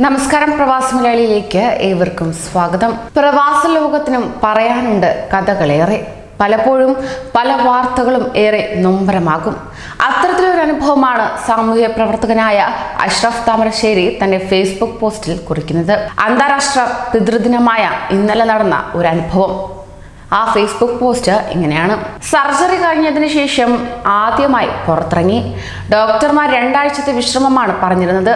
നമസ്കാരം പ്രവാസ മലയാളിയിലേക്ക് ഏവർക്കും സ്വാഗതം. പ്രവാസ ലോകത്തിനും പറയാനുണ്ട് കഥകളേറെ. പലപ്പോഴും പല വാർത്തകളും ഏറെ നൊമ്പരമാകും. അത്തരത്തിലൊരു അനുഭവമാണ് സാമൂഹ്യ പ്രവർത്തകനായ അഷ്റഫ് താമരശ്ശേരി തന്റെ ഫേസ്ബുക്ക് പോസ്റ്റിൽ കുറിക്കുന്നത്. അന്താരാഷ്ട്ര പിതൃദിനമായ ഇന്നലെ നടന്ന ഒരു അനുഭവം. ആ ഫേസ്ബുക്ക് പോസ്റ്റ് ഇങ്ങനെയാണ്. സർജറി കഴിഞ്ഞതിന് ശേഷം ആദ്യമായി പുറത്തിറങ്ങി. ഡോക്ടർമാർ രണ്ടാഴ്ചത്തെ വിശ്രമമാണ് പറഞ്ഞിരുന്നത്.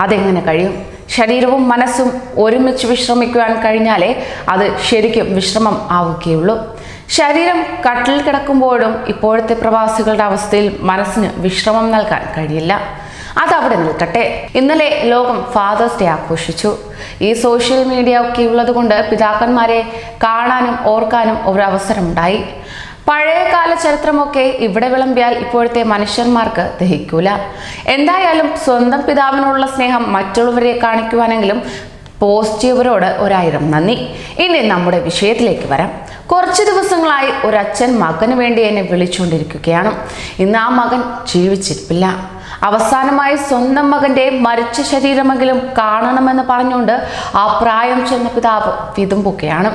അതെങ്ങനെ കഴിയും? ശരീരവും മനസ്സും ഒരുമിച്ച് വിശ്രമിക്കുവാൻ കഴിഞ്ഞാലേ അത് ശരിക്കും വിശ്രമം ആവുകയുള്ളൂ. ശരീരം കട്ടിൽ കിടക്കുമ്പോഴും ഇപ്പോഴത്തെ പ്രവാസികളുടെ അവസ്ഥയിൽ മനസ്സിന് വിശ്രമം നൽകാൻ കഴിയില്ല. അതവിടെ നിൽക്കട്ടെ. ഇന്നലെ ലോകം ഫാദേഴ്സ് ഡേ ആഘോഷിച്ചു. ഈ സോഷ്യൽ മീഡിയ ഒക്കെ ഉള്ളത് കൊണ്ട് പിതാക്കന്മാരെ കാണാനും ഓർക്കാനും ഒരു പഴയകാല ചരിത്രമൊക്കെ ഇവിടെ വിളമ്പിയാൽ ഇപ്പോഴത്തെ മനുഷ്യന്മാർക്ക് ദഹിക്കൂല. എന്തായാലും സ്വന്തം പിതാവിനോടുള്ള സ്നേഹം മറ്റുള്ളവരെ കാണിക്കുവാനെങ്കിലും പോസിറ്റീവരോട് ഒരായിരം നന്ദി. ഇനി നമ്മുടെ വിഷയത്തിലേക്ക് വരാം. കുറച്ച് ദിവസങ്ങളായി ഒരച്ഛൻ മകന് വേണ്ടി എന്നെ വിളിച്ചുകൊണ്ടിരിക്കുകയാണ്. ഇന്ന് ആ മകൻ ജീവിച്ചിരിപ്പില്ല. അവസാനമായി സ്വന്തം മകന്റെ മരിച്ച ശരീരമെങ്കിലും കാണണമെന്ന് പറഞ്ഞുകൊണ്ട് ആ പ്രായം ചെന്ന പിതാവ് വിതുമ്പുകയാണ്.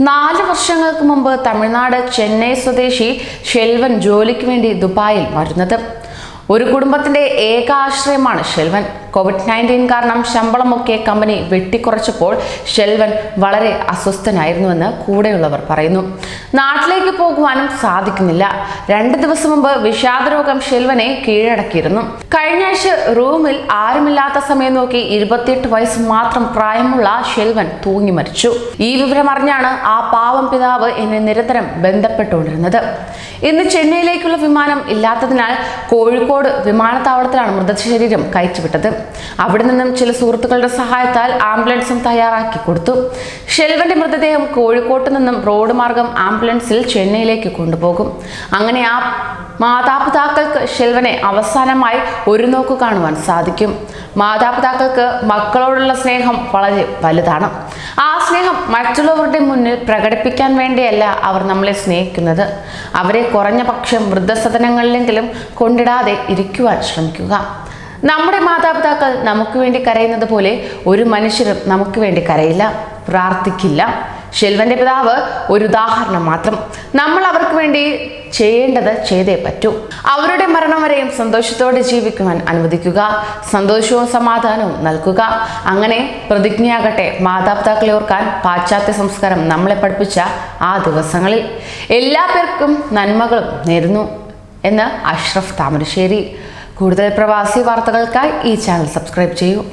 നാല് വർഷങ്ങൾക്ക് മുമ്പ് തമിഴ്നാട് ചെന്നൈ സ്വദേശി ഷെൽവൻ ജോലിക്ക് വേണ്ടി ദുബായിൽ വരുന്നത്. ഒരു കുടുംബത്തിന്റെ ഏക ആശ്രയമാണ് ഷെൽവൻ. കോവിഡ് നയന്റീൻ കാരണം ശമ്പളമൊക്കെ കമ്പനി വെട്ടിക്കുറച്ചപ്പോൾ ഷെൽവൻ വളരെ അസ്വസ്ഥനായിരുന്നുവെന്ന് കൂടെയുള്ളവർ പറയുന്നു. നാട്ടിലേക്ക് പോകുവാനും സാധിക്കുന്നില്ല. രണ്ട് ദിവസം മുമ്പ് വിഷാദരോഗം ഷെൽവനെ കീഴടക്കിയിരുന്നു. കഴിഞ്ഞ ആഴ്ച റൂമിൽ ആരുമില്ലാത്ത സമയം നോക്കി ഇരുപത്തിയെട്ട് വയസ്സ് മാത്രം പ്രായമുള്ള ഷെൽവൻ തൂങ്ങി മരിച്ചു. ഈ വിവരം അറിഞ്ഞാണ് ആ പാവം പിതാവ് എന്നെ നിരന്തരം ബന്ധപ്പെട്ടുകൊണ്ടിരുന്നത്. ഇന്ന് ചെന്നൈയിലേക്കുള്ള വിമാനം ഇല്ലാത്തതിനാൽ കോഴിക്കോട് വിമാനത്താവളത്തിലാണ് മൃതശരീരം കയറ്റിവിട്ടത്. അവിടെ നിന്നും ചില സുഹൃത്തുക്കളുടെ സഹായത്താൽ ആംബുലൻസും തയ്യാറാക്കി കൊടുത്തു. ഷെൽവന്റെ മൃതദേഹം കോഴിക്കോട്ട് നിന്നും റോഡ് മാർഗം ആംബുലൻസിൽ ചെന്നൈയിലേക്ക് കൊണ്ടുപോകും. അങ്ങനെ ആ മാതാപിതാക്കൾക്ക് ഷെൽവനെ അവസാനമായി ഒരു നോക്ക് കാണുവാൻ സാധിക്കും. മാതാപിതാക്കൾക്ക് മക്കളോടുള്ള സ്നേഹം വളരെ വലുതാണ്. ആ സ്നേഹം മറ്റുള്ളവരുടെ മുന്നിൽ പ്രകടിപ്പിക്കാൻ വേണ്ടിയല്ല അവർ നമ്മളെ സ്നേഹിക്കുന്നത്. അവരെ കുറഞ്ഞ പക്ഷം വൃദ്ധസദനങ്ങളിലെങ്കിലും കൊണ്ടിടാതെ ഇരിക്കുവാൻ ശ്രമിക്കുക. നമ്മുടെ മാതാപിതാക്കൾ നമുക്ക് വേണ്ടി കരയുന്നത് പോലെ ഒരു മനുഷ്യരും നമുക്ക് വേണ്ടി കരയില്ല പ്രാർത്ഥിക്കില്ല. ഷെൽവന്റെ പിതാവ് ഒരു ഉദാഹരണം മാത്രം. നമ്മൾ അവർക്ക് വേണ്ടി ചെയ്യേണ്ടത് ചെയ്തേ പറ്റൂ. അവരുടെ മരണം വരെയും സന്തോഷത്തോടെ ജീവിക്കുവാൻ അനുവദിക്കുക. സന്തോഷവും സമാധാനവും നൽകുക. അങ്ങനെ പ്രതിജ്ഞയാകട്ടെ മാതാപിതാക്കളെ ഓർക്കാൻ പാശ്ചാത്യ സംസ്കാരം നമ്മളെ പഠിപ്പിച്ച ആ ദിവസങ്ങളിൽ. എല്ലാ പേർക്കും നന്മകളും നേരുന്നു എന്ന് അഷ്റഫ് താമരശ്ശേരി. കൂടുതൽ പ്രവാസി വാർത്തകൾക്കായി ഈ ചാനൽ സബ്സ്ക്രൈബ് ചെയ്യൂ.